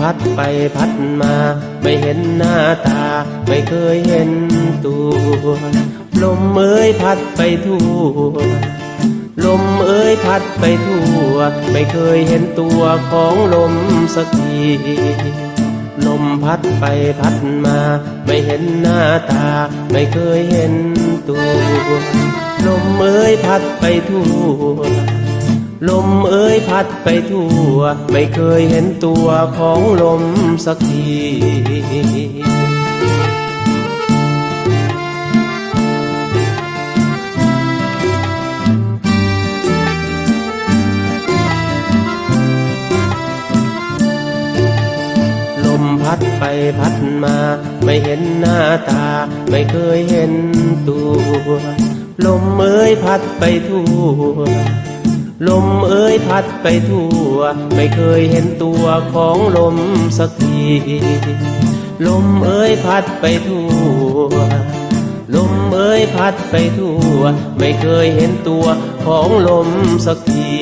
พัดไปพัดมา ไม่เห็นหน้าตา ไม่เคยเห็นตัวลมเอ้ยพัดไปทั่วลมเอ้ยพัดไปทั่ว ไม่เคยเห็นตัวของลมสักทีลมพัดไปพัดมา ไม่เห็นหน้าตา ไม่เคยเห็นตัว ลมเอ้ยพัดไปทั่วลมเอ้ พัดไปทั่ว ไม่เคยเห็นตัวของลมสักทีลมพัดไปพัดมา ไม่เห็นหน้าตา ไม่เคยเห็นตัว ลมเอ้ยพัดไปทั่ว ลมเอ้ยพัดไปทั่ว ไม่เคยเห็นตัวของลมสักที ลมเอ้ยพัดไปทั่ว ลมเอ้ยพัดไปทั่ว ไม่เคยเห็นตัวของลมสักที